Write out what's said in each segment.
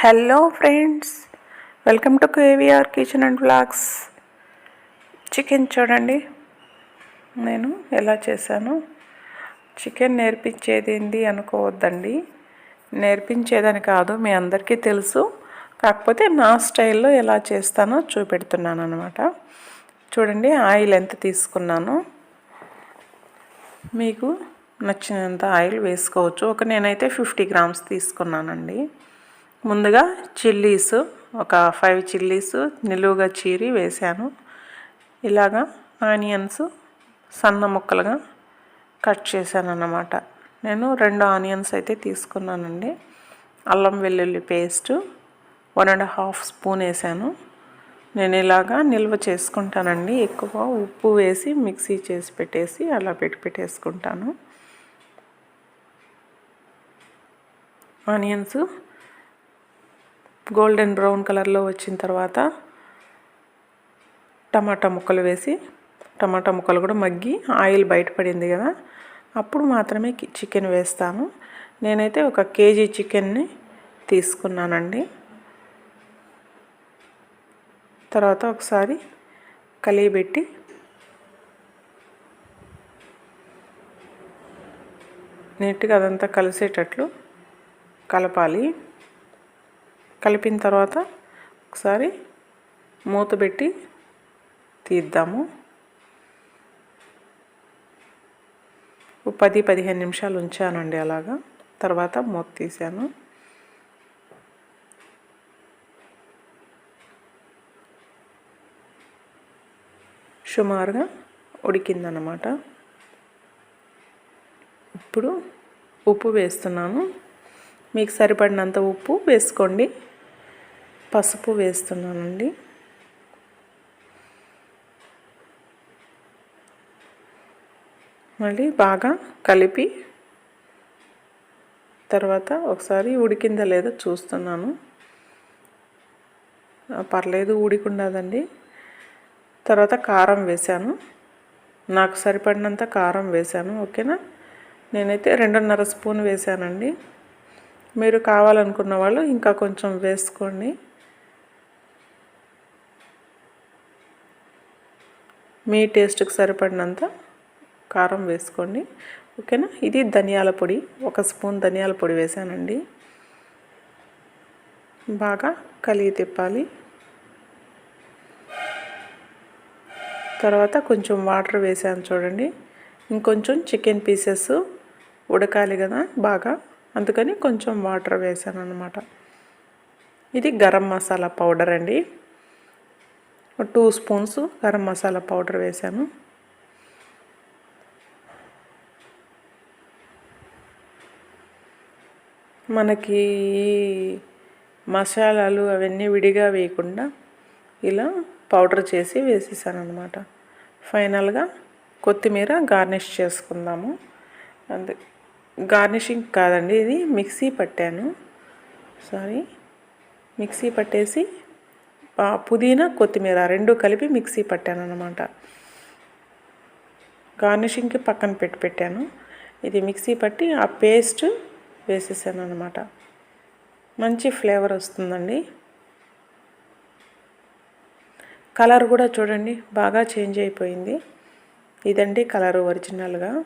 Hello friends welcome to KVR kitchen and blogs chicken చూడండి. నేను ఎలా చేశాను? చికెన్ నేర్పించేది అనుకోవద్దండి. నేర్పించేదని కాదు మీ అందరికీ తెలుసు. కాకపోతే నా స్టైల్లో ఎలా చేస్తానో చూపెడుతున్నాను అనమాట చూడండి ఆయిల్ ఎంత తీసుకున్నాను. మీకు నచ్చినంత ఆయిల్ వేసుకోవచ్చు. ఒక నేనైతే ఫిఫ్టీ గ్రామ్స్ తీసుకున్నానండి. ముందుగా చిల్లీస్ ఒక ఫైవ్ చిల్లీస్ నిలువుగా చీరి వేశాను. ఇలాగా ఆనియన్స్ సన్న ముక్కలుగా కట్ చేశాను అన్నమాట నేను రెండు ఆనియన్స్ అయితే తీసుకున్నానండి. అల్లం వెల్లుల్లి paste one and half spoon వేసాను నేను ఇలాగా నిల్వ చేసుకుంటానండి. ఎక్కువ ఉప్పు వేసి మిక్సీ చేసి పెట్టేసి అలా పెట్టి పెట్టేసుకుంటాను. ఆనియన్స్ గోల్డెన్ బ్రౌన్ కలర్లో వచ్చిన తర్వాత టమాటా ముక్కలు వేసి టమాటా ముక్కలు కూడా మగ్గి ఆయిల్ బయటపడింది కదా అప్పుడు మాత్రమే చికెన్ వేస్తాను. నేనైతే ఒక కేజీ చికెన్ని తీసుకున్నానండి. తర్వాత ఒకసారి కలియబెట్టి నీట్గా అదంతా కలిసేటట్లు కలపాలి. కలిపిన తర్వాత ఒకసారి మూత పెట్టి తీద్దాము. పది పదిహేను నిమిషాలు ఉంచానండి అలాగా. తర్వాత మూత తీసాను. సుమారుగా ఉడికిందన్నమాట. ఇప్పుడు ఉప్పు వేస్తున్నాను. మీకు సరిపడినంత ఉప్పు వేసుకోండి. పసుపు వేస్తున్నానండి. మళ్ళీ బాగా కలిపి తర్వాత ఒకసారి ఉడికిందా లేదో చూస్తున్నాను. పర్లేదు ఉడికుండదండి తర్వాత కారం వేశాను. నాకు సరిపడినంత కారం వేశాను. ఓకేనా? నేనైతే రెండున్నర స్పూన్ వేశానండి. మీరు కావాలనుకున్న వాళ్ళు ఇంకా కొంచెం వేసుకోండి. మీ టేస్ట్కి సరిపడినంత కారం వేసుకోండి. ఓకేనా? ఇది ధనియాల పొడి. ఒక స్పూన్ ధనియాల పొడి వేసానండి. బాగా కలిగి తిప్పాలి. తర్వాత కొంచెం వాటర్ వేసాను చూడండి. ఇంకొంచెం చికెన్ పీసెస్ ఉడకాలి కదా బాగా. అందుకని కొంచెం వాటర్ వేసాను అనమాట ఇది గరం మసాలా పౌడర్ అండి. Two spoons garam masala powder వేసాను. మనకి మసాలాలు అవన్నీ విడిగా వేయకుండా ఇలా పౌడర్ చేసి వేసేసాను అనమాట ఫైనల్గా కొత్తిమీర గార్నిష్ చేసుకుందాము. అందు గార్నిషింగ్ కాదండి ఇది మిక్సీ పట్టాను. సారీ మిక్సీ పట్టేసి పుదీనా కొత్తిమీర రెండు కలిపి మిక్సీ పట్టాను అనమాట గార్నిషింగ్కి పక్కన పెట్టి పెట్టాను. ఇది మిక్సీ పట్టి ఆ పేస్ట్ వేసేసాను అనమాట మంచి ఫ్లేవర్ వస్తుందండి. కలర్ కూడా చూడండి బాగా చేంజ్ అయిపోయింది. ఇదండి కలర్ ఒరిజినల్గా.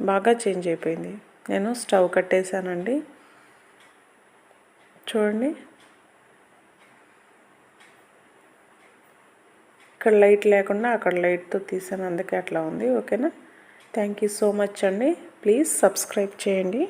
బాగా చేంజ్ అయిపోయింది. నేను స్టవ్ కట్టేశానండి. చూడండి. ఇక్కడ లైట్ లేకుండా అక్కడ లైట్తో తీసాను అందుకే అట్లా ఉంది. ఓకేనా? థ్యాంక్ యూ సో మచ్ అండి. ప్లీజ్ సబ్స్క్రైబ్ చేయండి.